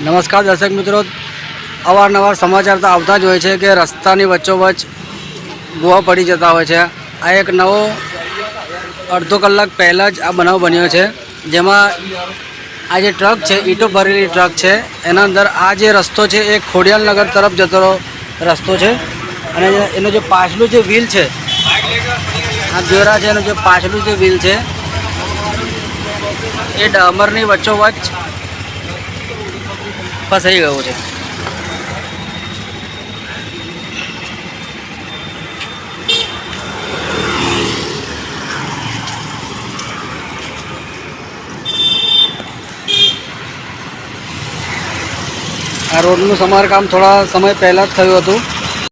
નમસ્કાર દર્શક મિત્રો. અવારનવાર સમાચાર તો આવતા જ હોય છે કે રસ્તાની વચ્ચોવચ્ચ ગુહા પડી જતા હોય છે. આ એક નવો અડધો કલાક પહેલાં જ આ બનાવ બન્યો છે. જેમાં આ જે ટ્રક છે, ઈંટો ભરેલી ટ્રક છે, એના અંદર આ જે રસ્તો છે, એ ખોડિયાલનગર તરફ જતો રસ્તો છે. અને એનું જે પાછલું જે વ્હીલ છે, આ જોરા છે, એનું જે પાછલું જે વ્હીલ છે, એ ડામરની વચ્ચોવચ્ચ ફસાઈ ગયો છે. આ રોડનું સમારકામ થોડા સમય પહેલાં જ થયું હતું.